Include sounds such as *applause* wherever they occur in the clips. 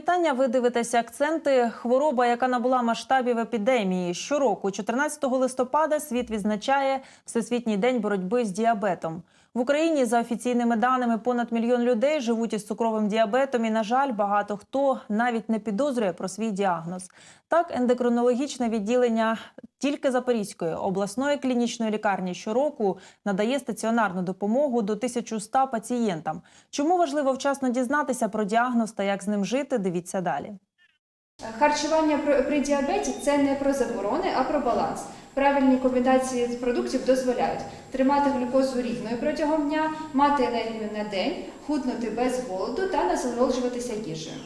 вітання. Ви дивитеся акценти. Хвороба, яка набула масштабів епідемії. Щороку, 14 листопада, світ відзначає Всесвітній день боротьби з діабетом. В Україні, за офіційними даними, понад мільйон людей живуть із цукровим діабетом. І, на жаль, багато хто навіть не підозрює про свій діагноз. Так, ендокринологічне відділення тільки Запорізької обласної клінічної лікарні щороку надає стаціонарну допомогу до 1100 пацієнтам. Чому важливо вчасно дізнатися про діагноз та як з ним жити? Дивіться далі. Харчування при- діабеті це не про заборони, а про баланс. Правильні комбінації з продуктів дозволяють тримати глюкозу рівною протягом дня, мати енергію на день, худнути без голоду та насолоджуватися їжею.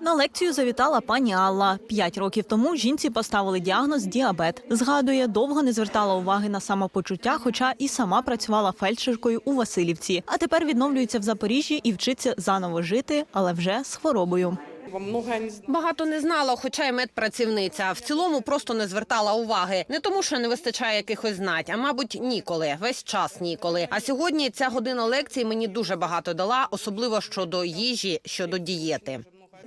На лекцію завітала пані Алла. П'ять років тому жінці поставили діагноз діабет. Згадує, довго не звертала уваги на самопочуття, хоча і сама працювала фельдшеркою у Васильівці. А тепер відновлюється в Запоріжжі і вчиться заново жити, але вже з хворобою. Много не. Багато не знала, хоча й медпрацівниця. В цілому просто не звертала уваги. Не тому, що не вистачає якихось знать, а мабуть, ніколи. Весь час ніколи. А сьогодні ця година лекцій мені дуже багато дала, особливо щодо їжі, щодо дієти.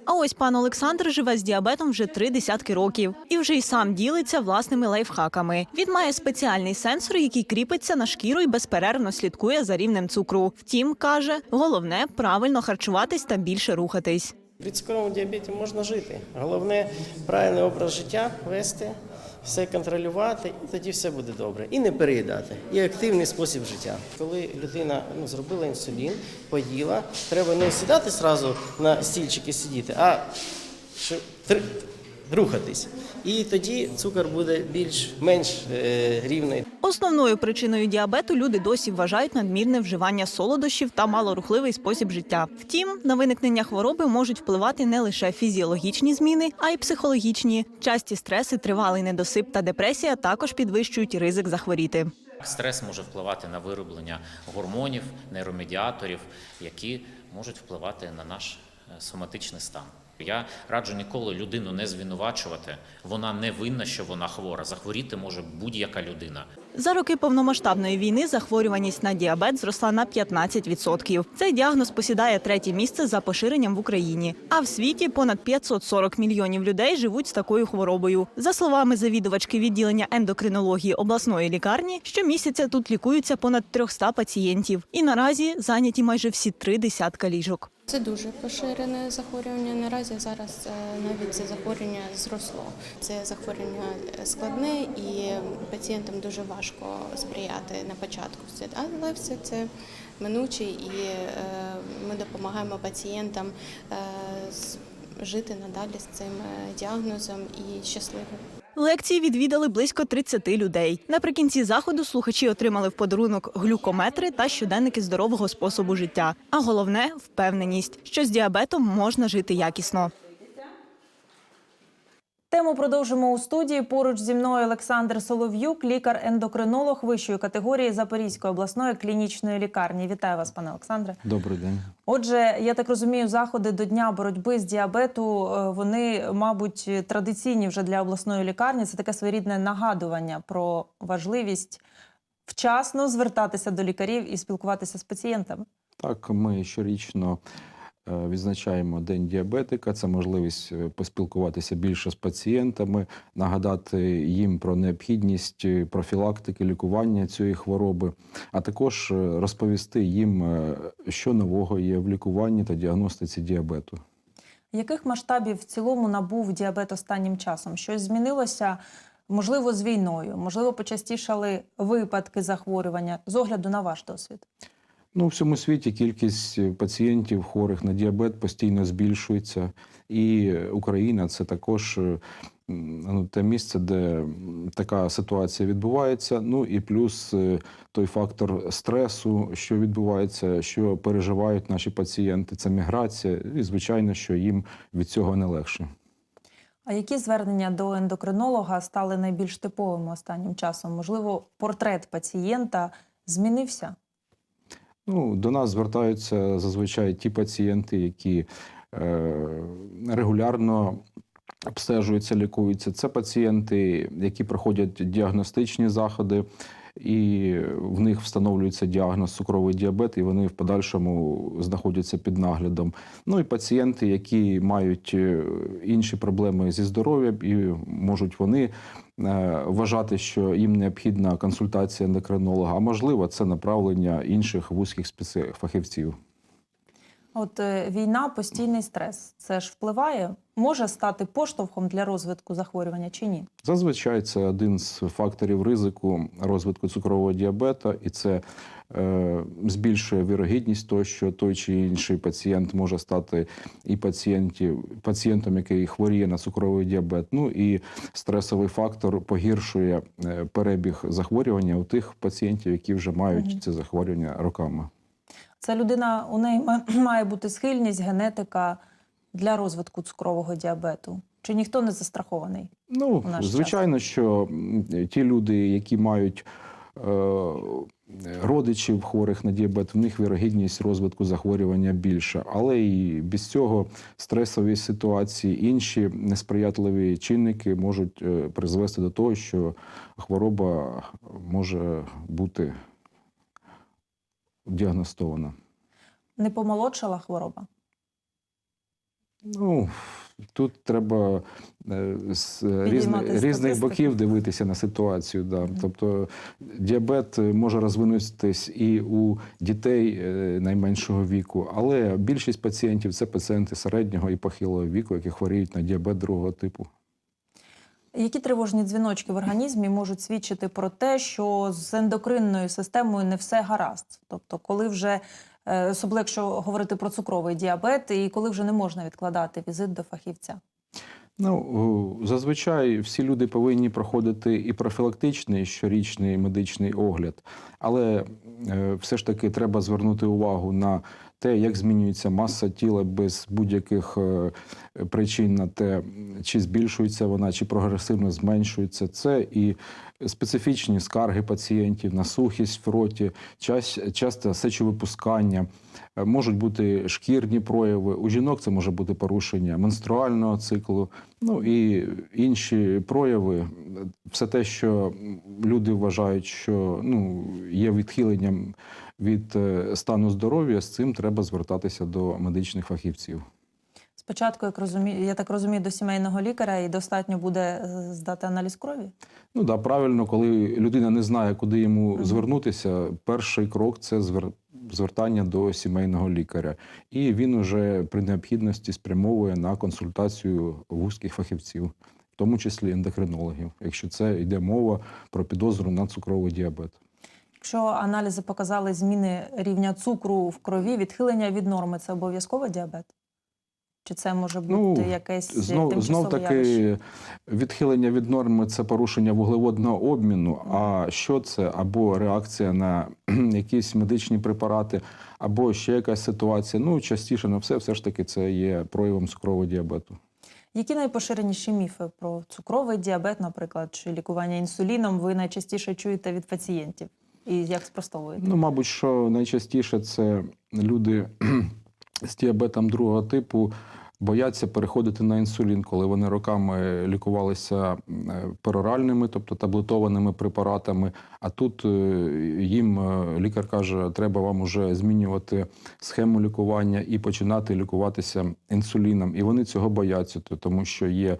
А ось пан Олександр живе з діабетом вже три десятки років і вже й сам ділиться власними лайфхаками. Він має спеціальний сенсор, який кріпиться на шкіру і безперервно слідкує за рівнем цукру. Втім, каже, головне правильно харчуватись та більше рухатись. При цукровому діабеті можна жити. Головне правильний образ життя вести, все контролювати, і тоді все буде добре. І не переїдати. І активний спосіб життя. Коли людина ну, зробила інсулін, поїла, треба не сідати зразу на стільчики сидіти, а що- тр- рухатись. І тоді цукор буде більш-менш е, рівний. Основною причиною діабету люди досі вважають надмірне вживання солодощів та малорухливий спосіб життя. Втім, на виникнення хвороби можуть впливати не лише фізіологічні зміни, а й психологічні. Часті стреси, тривалий недосип та депресія також підвищують ризик захворіти. Стрес може впливати на вироблення гормонів, нейромедіаторів, які можуть впливати на наш е, соматичний стан. Я раджу ніколи людину не звинувачувати. Вона не винна, що вона хвора. Захворіти може будь-яка людина. За роки повномасштабної війни захворюваність на діабет зросла на 15%. Цей діагноз посідає третє місце за поширенням в Україні. А в світі понад 540 мільйонів людей живуть з такою хворобою. За словами завідувачки відділення ендокринології обласної лікарні, щомісяця тут лікуються понад 300 пацієнтів. І наразі зайняті майже всі три десятка ліжок. Це дуже поширене захворювання. Наразі зараз е, навіть це захворювання зросло. Це захворювання складне і пацієнтам дуже важко сприяти на початку. Все, але все це минуче, і е, ми допомагаємо пацієнтам е, жити надалі з цим е, діагнозом і щасливо. Лекції відвідали близько 30 людей. Наприкінці заходу слухачі отримали в подарунок глюкометри та щоденники здорового способу життя. А головне впевненість, що з діабетом можна жити якісно. Тему продовжимо у студії. Поруч зі мною Олександр Солов'юк, лікар-ендокринолог вищої категорії Запорізької обласної клінічної лікарні. Вітаю вас, пане Олександре. Добрий день. Отже, я так розумію, заходи до дня боротьби з діабету е, вони, мабуть, традиційні вже для обласної лікарні. Це таке своєрідне нагадування про важливість вчасно звертатися до лікарів і спілкуватися з пацієнтами. Так, ми щорічно відзначаємо День діабетика. Це можливість е, поспілкуватися більше з пацієнтами, нагадати їм про необхідність е, профілактики лікування цієї хвороби, а також е, розповісти їм, е, що нового є в лікуванні та діагностиці діабету. Яких масштабів в цілому набув діабет останнім часом? Щось змінилося? Можливо, з війною, можливо, почастішали випадки захворювання з огляду на ваш досвід. Ну, у всьому світі кількість е, пацієнтів хворих на діабет постійно збільшується, і Україна це також е, ну, те місце, де така ситуація відбувається. Ну і плюс е, той фактор стресу, що відбувається, що переживають наші пацієнти, це міграція, і звичайно, що їм від цього не легше. А які звернення до ендокринолога стали найбільш типовими останнім часом? Можливо, портрет пацієнта змінився? Ну, до нас звертаються зазвичай ті пацієнти, які е, регулярно обстежуються, лікуються. Це пацієнти, які проходять діагностичні заходи, і в них встановлюється діагноз цукровий діабет, і вони в подальшому знаходяться під наглядом. Ну і пацієнти, які мають е, інші проблеми зі здоров'ям, і можуть вони вважати, що їм необхідна консультація ендокринолога, а можливо, це направлення інших вузьких фахівців. От е, війна, постійний стрес. Це ж впливає, може стати поштовхом для розвитку захворювання чи ні? Зазвичай це один з факторів ризику розвитку цукрового діабета, і це е, збільшує вірогідність того, що той чи інший пацієнт може стати і пацієнтів, пацієнтом, який хворіє на цукровий діабет. Ну і стресовий фактор погіршує е, перебіг захворювання у тих пацієнтів, які вже мають Мгм. це захворювання роками. Це людина, у неї має *clears throat* бути схильність, генетика для розвитку цукрового діабету. Чи ніхто не застрахований? Ну, наш час. звичайно, що ті люди, які мають е, родичів хворих на діабет, в них вірогідність розвитку захворювання більша. Але і без цього стресові ситуації, інші несприятливі чинники можуть е, призвести до того, що хвороба може бути діагностована. Не помолодшала хвороба? Ну, тут треба е, з різних, різних боків дивитися на ситуацію. Да. Тобто діабет може розвинутись і у дітей е, найменшого віку, але більшість пацієнтів це пацієнти середнього і похилого віку, які хворіють на діабет другого типу. Які тривожні дзвіночки в організмі можуть свідчити про те, що з ендокринною системою не все гаразд? Тобто, коли вже е, особливо якщо говорити про цукровий діабет, і коли вже не можна відкладати візит до фахівця? Ну, зазвичай всі люди повинні проходити і профілактичний щорічний медичний огляд, але е, все ж таки треба звернути увагу на те, як змінюється маса тіла без будь-яких е, причин на те, чи збільшується вона, чи прогресивно зменшується. Це і специфічні скарги пацієнтів на сухість в роті, час, часто сечовипускання, е, можуть бути шкірні прояви. У жінок це може бути порушення менструального циклу, ну і інші прояви. Все те, що люди вважають, що ну, є відхиленням від е, стану здоров'я, з цим треба звертатися до медичних фахівців. Спочатку, як розумію, я так розумію, до сімейного лікаря і достатньо буде е, здати аналіз крові. Ну да, правильно, коли людина не знає, куди йому Мгм. звернутися, перший крок це звер... звертання до сімейного лікаря. І він уже при необхідності спрямовує на консультацію вузьких фахівців, в тому числі ендокринологів, якщо це йде мова про підозру на цукровий діабет. Якщо аналізи показали зміни рівня цукру в крові, відхилення від норми це обов'язково діабет? Чи це може бути Ну, якесь Знов, знов таки явище? відхилення від норми це порушення вуглеводного обміну. А що це? Або реакція на *clears throat* якісь медичні препарати, або ще якась ситуація. Ну, частіше на все, все ж таки, це є проявом цукрового діабету. Які найпоширеніші міфи про цукровий діабет, наприклад, чи лікування інсуліном ви найчастіше чуєте від пацієнтів? І як спростовуєте? Ну, мабуть, що найчастіше це люди *clears throat* з діабетом другого типу бояться переходити на інсулін, коли вони роками лікувалися е, пероральними, тобто таблетованими препаратами. А тут е, їм е, лікар каже, треба вам уже змінювати схему лікування і починати лікуватися інсуліном. І вони цього бояться, тому що є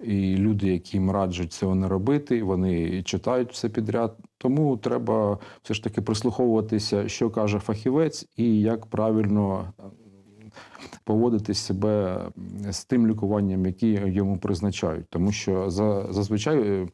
і люди, які їм раджуть цього не робити, вони читають все підряд. Тому треба все ж таки прислуховуватися, що каже фахівець, і як правильно поводити себе з тим лікуванням, яке йому призначають. Тому що за, зазвичай е,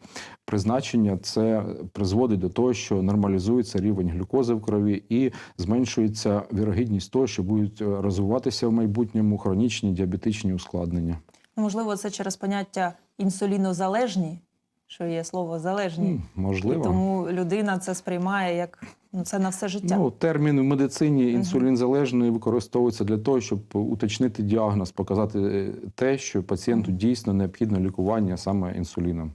призначення це призводить до того, що нормалізується рівень глюкози в крові і зменшується вірогідність того, що будуть е, розвиватися в майбутньому хронічні діабетичні ускладнення. Ну, Можливо, це через поняття інсулінозалежні, що є слово залежні. Можливо. І тому людина це сприймає як це на все життя. Ну, термін в медицині інсулінзалежний використовується для того, щоб уточнити діагноз, показати е, те, що пацієнту дійсно необхідне лікування саме інсуліном.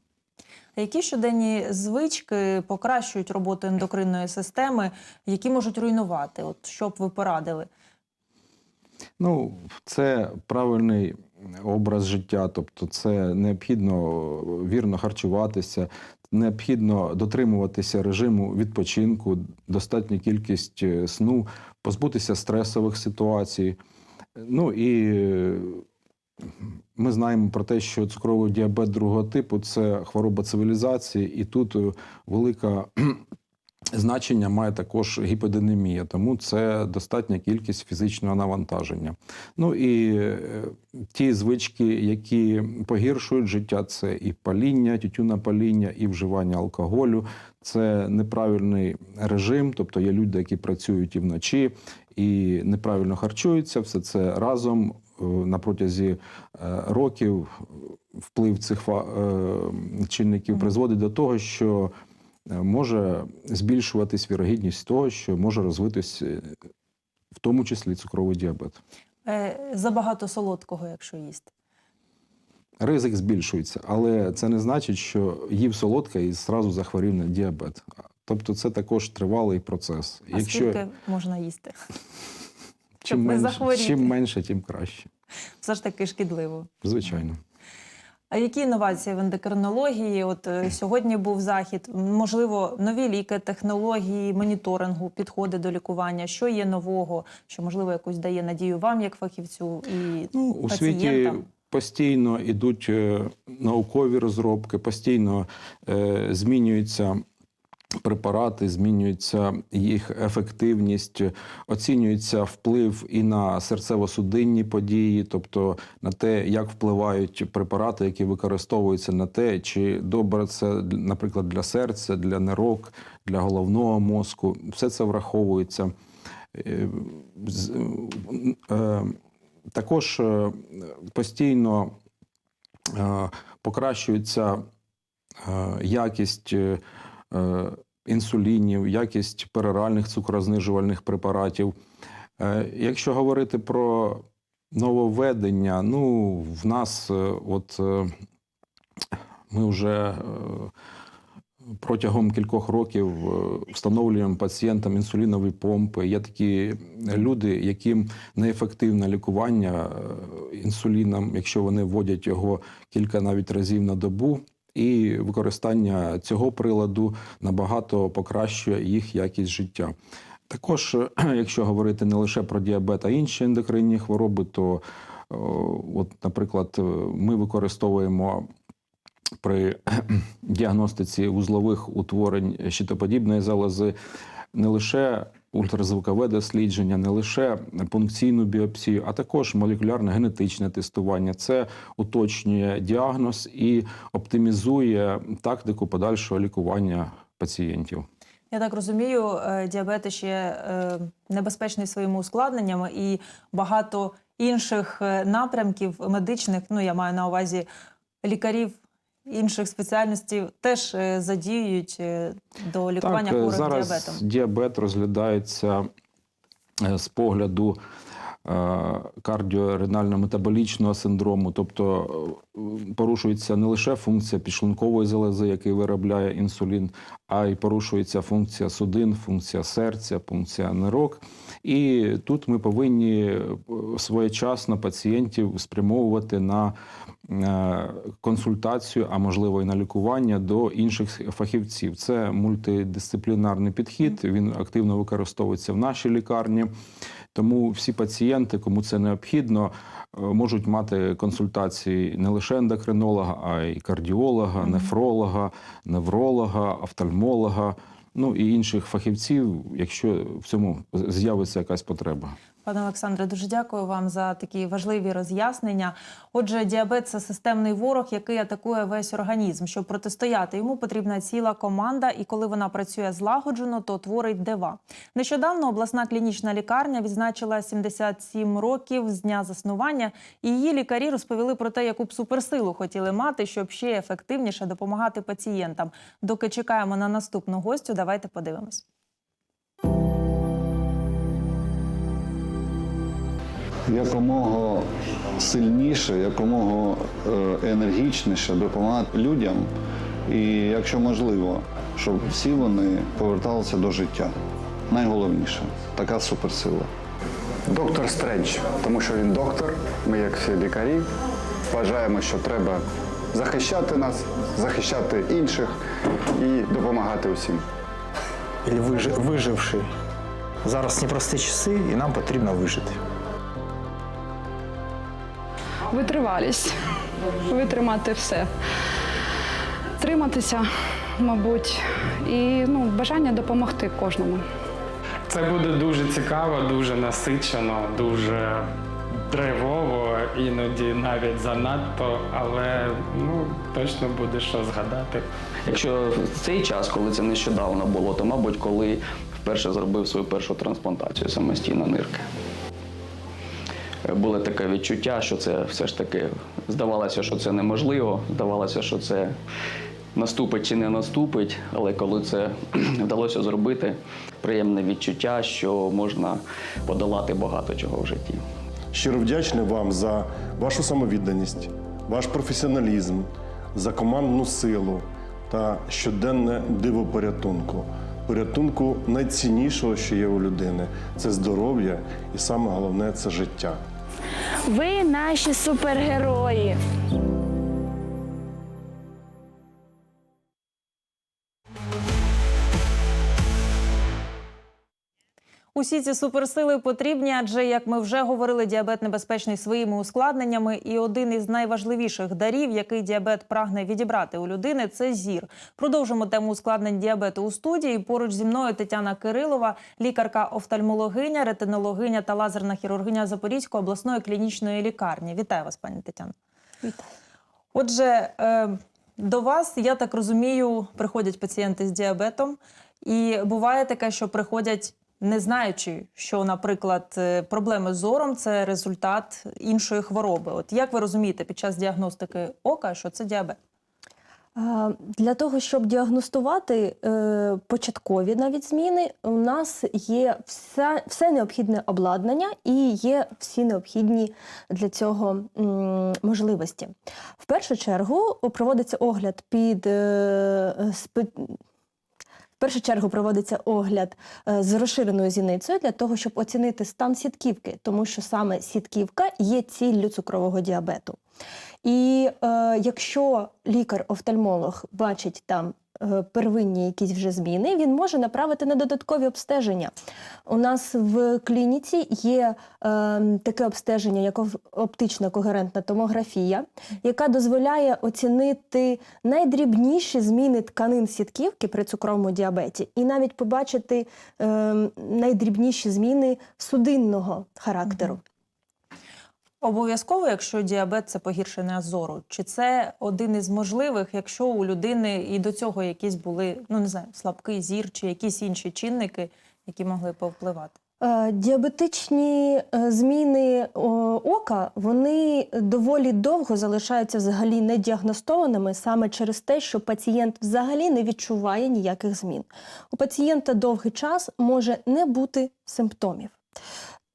Які щоденні звички покращують роботу ендокринної системи, які можуть руйнувати? От що б ви порадили? Ну, це правильний образ життя, тобто це необхідно вірно харчуватися, необхідно дотримуватися режиму відпочинку, достатню кількість е, сну, позбутися стресових ситуацій. Ну і е, ми знаємо про те, що цукровий діабет другого типу це хвороба цивілізації, і тут е, велика значення має також гіподинемія, тому це достатня кількість фізичного навантаження. Ну і е, ті звички, які погіршують життя, це і паління, тютюнопаління, і вживання алкоголю, це неправильний режим, тобто є люди, які працюють і вночі, і неправильно харчуються. Все це разом е, на протязі е, років вплив цих чинників призводить до того, що може збільшуватись вірогідність того, що може розвитись е, в тому числі цукровий діабет. Е, Забагато солодкого, якщо їсти. Ризик збільшується, але це не значить, що їв солодке і зразу захворів на діабет. Тобто це також тривалий процес. А скільки можна їсти? чим, менше, чим менше, тим краще. Все ж таки шкідливо. Звичайно. А які інновації в ендокринології? От е, сьогодні був захід. Можливо, нові ліки, технології, моніторингу, підходи до лікування. Що є нового? Що можливо якусь дає надію вам, як фахівцю, і Ну, у світі пацієнтам? постійно йдуть е, наукові розробки, постійно е, змінюються препарати, змінюється їх ефективність, оцінюється вплив і на серцево-судинні події, тобто на те, як впливають препарати, які використовуються на те, чи добре це, наприклад, для серця, для нирок, для головного мозку. Все це враховується. Е, е, також е, постійно покращується якість інсулінів, якість пероральних цукрознижувальних препаратів. Е, Якщо говорити про нововведення, ну, в нас е, от е, ми вже е, протягом кількох років е, встановлюємо пацієнтам інсулінові помпи. Є такі люди, яким неефективне лікування е, інсуліном, якщо вони вводять його кілька навіть разів на добу. І використання цього приладу набагато покращує їх якість життя. Також, е, *clears throat* якщо говорити не лише про діабет, а інші ендокринні хвороби, то, е, от, наприклад, е, ми використовуємо при *clears throat* діагностиці вузлових утворень щитоподібної залози не лише ультразвукове дослідження, не лише пункційну біопсію, а також молекулярне генетичне тестування. Це уточнює діагноз і оптимізує тактику подальшого лікування пацієнтів. Я так розумію, е, діабет ще е, небезпечний своїми ускладненнями і багато інших е, напрямків медичних, ну я маю на увазі лікарів інших спеціальностей, теж е, задіюють е, до лікування так, е, хворих зараз діабетом. діабет розглядається з погляду кардіоренально-метаболічного синдрому, тобто порушується не лише функція підшлункової залози, який виробляє інсулін, а й порушується функція судин, функція серця, функція нирок. І тут ми повинні е, своєчасно пацієнтів спрямовувати на е, консультацію, а можливо і на лікування до інших фахівців. Це мультидисциплінарний підхід. Він активно використовується в нашій лікарні. Тому всі пацієнти, кому це необхідно, е, можуть мати консультації не лише ендокринолога, а й кардіолога, нефролога, невролога, офтальмолога, ну і інших фахівців, якщо в цьому з'явиться якась потреба. Пане Олександре, дуже дякую вам за такі важливі роз'яснення. Отже, діабет це системний ворог, який атакує весь організм. Щоб протистояти йому, потрібна ціла команда, і коли вона працює злагоджено, то творить дива. Нещодавно обласна клінічна лікарня відзначила 77 років з дня заснування, і її лікарі розповіли про те, яку б суперсилу хотіли мати, щоб ще ефективніше допомагати пацієнтам. Доки чекаємо на наступну гостю, давайте подивимось. Якомога сильніше, якомога е, енергічніше допомагати людям, і якщо можливо, щоб всі вони поверталися до життя. Найголовніше така суперсила. Доктор Стрендж, тому що він доктор. Ми, як всі лікарі, вважаємо, що треба захищати нас, захищати інших і допомагати усім. вижи- виживши. Зараз непрості часи, і нам потрібно вижити. Витривалість, витримати все, триматися, мабуть, і ну, бажання допомогти кожному. Це буде дуже цікаво, дуже насичено, дуже драйвово, іноді навіть занадто, але ну точно буде що згадати. Якщо в цей час, коли це нещодавно було, то мабуть, коли вперше зробив свою першу трансплантацію самостійно нирки. Було таке відчуття, що це все ж таки здавалося, що це неможливо, здавалося, що це наступить чи не наступить, але коли це *clears throat* вдалося зробити, приємне відчуття, що можна подолати багато чого в житті. Щиро вдячний вам за вашу самовідданість, ваш професіоналізм, за командну силу та щоденне диво порятунку. Порятунку найціннішого, що є у людини це здоров'я, і саме головне це життя. Ви наші супергерої. Усі ці суперсили потрібні, адже, як ми вже говорили, діабет небезпечний своїми ускладненнями. І один із найважливіших дарів, який діабет прагне відібрати у людини, це зір. Продовжимо тему ускладнень діабету у студії. Поруч зі мною Тетяна Кирилова, лікарка-офтальмологиня, ретинологиня та лазерна хірургиня Запорізької обласної клінічної лікарні. Вітаю вас, пані Тетяно. Отже, е, до вас, я так розумію, приходять пацієнти з діабетом, і буває таке, що приходять. Не знаючи, що, наприклад, е, проблеми з зором це результат іншої хвороби. От як ви розумієте під час діагностики ока, що це діабет? Е, Для того, щоб діагностувати е, початкові навіть зміни, у нас є все, все необхідне обладнання і є всі необхідні для цього можливості. В першу чергу проводиться огляд під першу чергу проводиться огляд е, з розширеною зіницею для того, щоб оцінити стан сітківки, тому що саме сітківка є ціллю цукрового діабету. І е, якщо лікар-офтальмолог бачить там е, первинні якісь вже зміни, він може направити на додаткові обстеження. У нас в клініці є е, таке обстеження, як оптична когерентна томографія, яка дозволяє оцінити найдрібніші зміни тканин сітківки при цукровому діабеті, і навіть побачити е, найдрібніші зміни судинного характеру. Обов'язково, якщо діабет це погіршення зору, чи це один із можливих, якщо у людини і до цього якісь були, ну не знаю, слабкий зір чи якісь інші чинники, які могли повпливати? Е, Діабетичні е, зміни ока вони доволі довго залишаються взагалі недіагностованими саме через те, що пацієнт взагалі не відчуває ніяких змін. У пацієнта довгий час може не бути симптомів.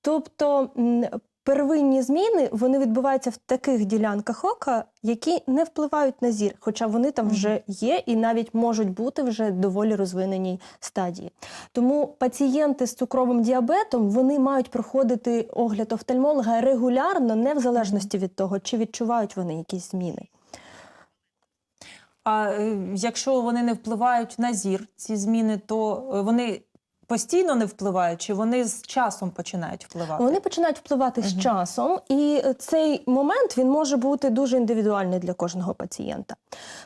Тобто первинні зміни вони відбуваються в таких ділянках ока, які не впливають на зір, хоча вони там вже є і навіть можуть бути вже доволі розвиненій стадії. Тому пацієнти з цукровим діабетом вони мають проходити огляд офтальмолога регулярно, не в залежності від того, чи відчувають вони якісь зміни. А е, якщо вони не впливають на зір, ці зміни, то е, вони постійно не впливають, чи вони з часом починають впливати? Вони починають впливати з часом, і е, цей момент він може бути дуже індивідуальний для кожного пацієнта.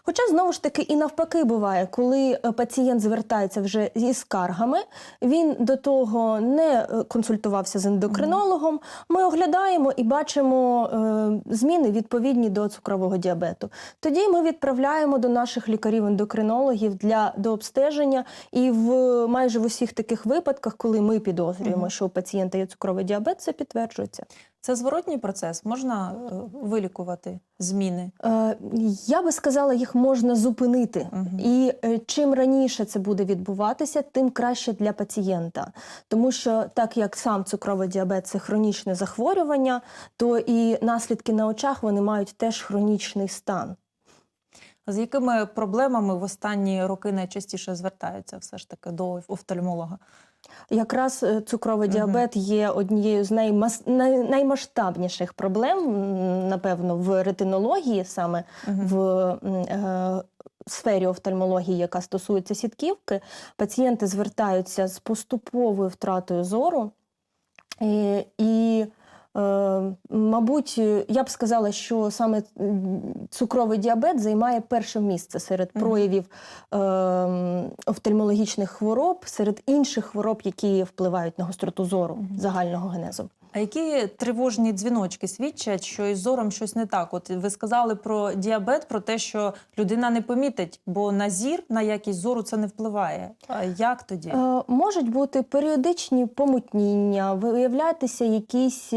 Хоча знову ж таки і навпаки буває, коли е, пацієнт звертається вже зі скаргами, він до того не е, консультувався з ендокринологом. Ми оглядаємо і бачимо зміни відповідні до цукрового діабету. Тоді ми відправляємо до наших лікарів-ендокринологів для дообстеження, і в майже в усіх таких випадках, коли ми підозрюємо, що у пацієнта є цукровий діабет, це підтверджується. Це зворотній процес, можна е, вилікувати зміни. Е, Я би сказала, їх можна зупинити. І е, чим раніше це буде відбуватися, тим краще для пацієнта. Тому що, так як сам цукровий діабет це хронічне захворювання, то і наслідки на очах вони мають теж хронічний стан. З якими проблемами в останні роки найчастіше звертаються все ж таки до офтальмолога? Якраз е, цукровий діабет є однією з наймас... най... наймасштабніших проблем, напевно, в ретинології, саме в е, сфері офтальмології, яка стосується сітківки. Пацієнти звертаються з поступовою втратою зору. І, і е, мабуть, я б сказала, що саме цукровий діабет займає перше місце серед проявів е, офтальмологічних хвороб, серед інших хвороб, які впливають на гостроту зору загального генезу. А які тривожні дзвіночки свідчать, що із зором щось не так? От ви сказали про діабет, про те, що людина не помітить, бо на зір, на якість зору це не впливає. А як тоді? Е, Можуть бути періодичні помутніння, виявлятися якісь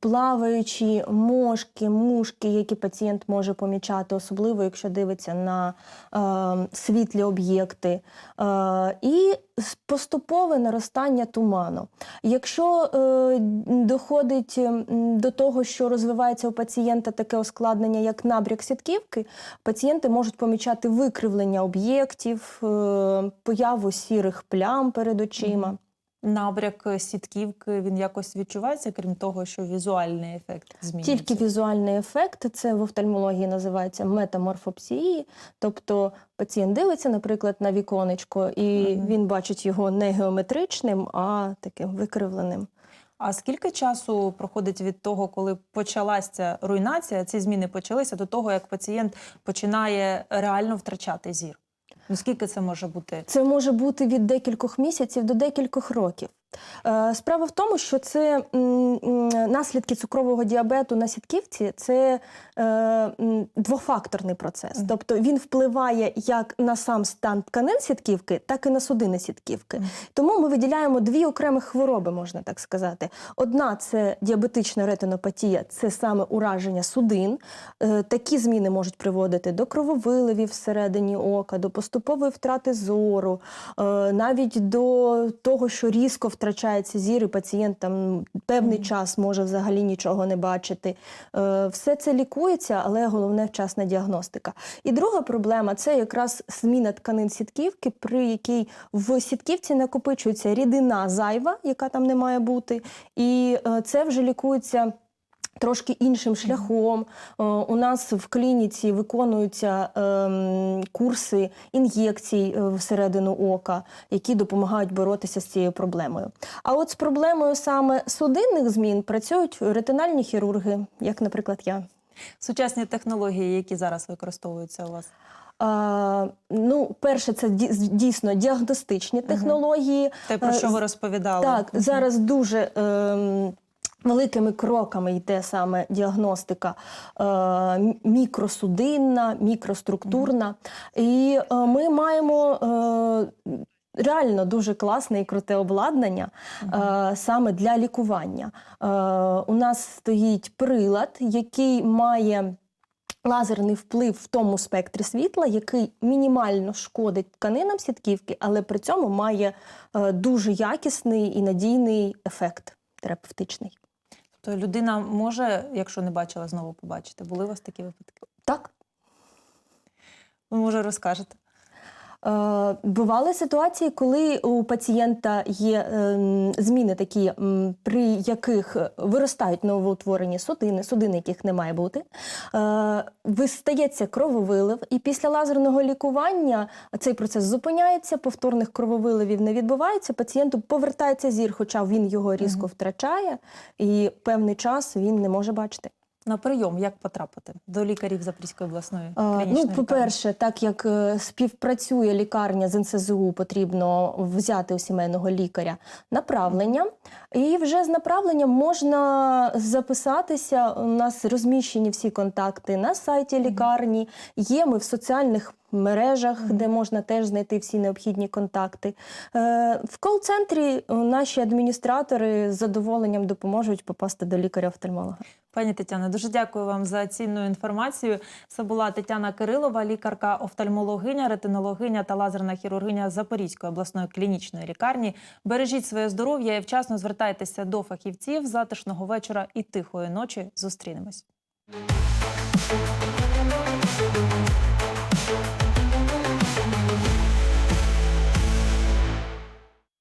плаваючі мошки, мушки, які пацієнт може помічати, особливо якщо дивиться на е, світлі об'єкти, е, і поступове наростання туману. Якщо е, доходить до того, що розвивається у пацієнта таке ускладнення, як набряк сітківки, пацієнти можуть помічати викривлення об'єктів, е, появу сірих плям перед очима. Набряк сітківки він якось відчувається, крім того, що візуальний ефект змінюється? Тільки візуальний ефект, це в офтальмології називається метаморфопсії. Тобто пацієнт дивиться, наприклад, на віконечко, і він бачить його не геометричним, а таким викривленим. А скільки часу проходить від того, коли почалася руйнація, ці зміни почалися, до того, як пацієнт починає реально втрачати зір? Ну скільки це може бути? Це може бути від декількох місяців до декількох років. Е, Справа в тому, що це наслідки цукрового діабету на сітківці це е, двофакторний процес. Тобто він впливає як на сам стан тканин сітківки, так і на судини сітківки. Тому ми виділяємо дві окремих хвороби, можна так сказати. Одна це діабетична ретинопатія, це саме ураження судин. Е, Такі зміни можуть приводити до крововиливів всередині ока, до поступової втрати зору, навіть до того, що різко втрачається зір, і пацієнт там певний час може взагалі нічого не бачити. Е, Все це лікується, але головне вчасна діагностика. І друга проблема це якраз зміна тканин сітківки, при якій в сітківці накопичується рідина зайва, яка там не має бути, і е, це вже лікується. Трошки іншим шляхом. Е, У нас в клініці виконуються ем, курси ін'єкцій е, всередину ока, які допомагають боротися з цією проблемою. А от з проблемою саме судинних змін працюють ретинальні хірурги, як, наприклад, я. Сучасні технології, які зараз використовуються у вас? А, ну, перше, це ді- дійсно діагностичні технології. Те, про що Е, ви розповідали. Так, зараз дуже ем, великими кроками йде саме діагностика е, мікросудинна, мікроструктурна. І е, ми маємо. Е, Реально дуже класне і круте обладнання е, саме для лікування. Е, у нас стоїть прилад, який має лазерний вплив в тому спектрі світла, який мінімально шкодить тканинам сітківки, але при цьому має е, дуже якісний і надійний ефект терапевтичний. Тобто людина може, якщо не бачила, знову побачити. Були у вас такі випадки? Так. Ви може розкажете? Е, Бували ситуації, коли у пацієнта є ем, зміни такі, при яких виростають новоутворені судини, судини, яких не має бути. Е, Вистається крововилив, і після лазерного лікування цей процес зупиняється, повторних крововиливів не відбувається. Пацієнту повертається зір, хоча він його різко втрачає, і певний час він не може бачити. На прийом як потрапити до лікарів Запорізької обласної А, клінічної Ну, по-перше, так як е, співпрацює лікарня з НСЗУ, потрібно взяти у сімейного лікаря направлення. І вже з направленням можна записатися. У нас розміщені всі контакти на сайті лікарні. Є ми в соціальних мережах, де можна теж знайти всі необхідні контакти. Е, В кол-центрі е, наші адміністратори з задоволенням допоможуть попасти до лікаря-офтальмолога. Пані Тетяна, дуже дякую вам за цінну інформацію. Це була Тетяна Кирилова, лікарка, офтальмологиня, ретинологиня та лазерна хірургиня Запорізької обласної клінічної лікарні. Бережіть своє здоров'я і вчасно звертайтеся до фахівців. Затишного вечора і тихої ночі. Зустрінемось.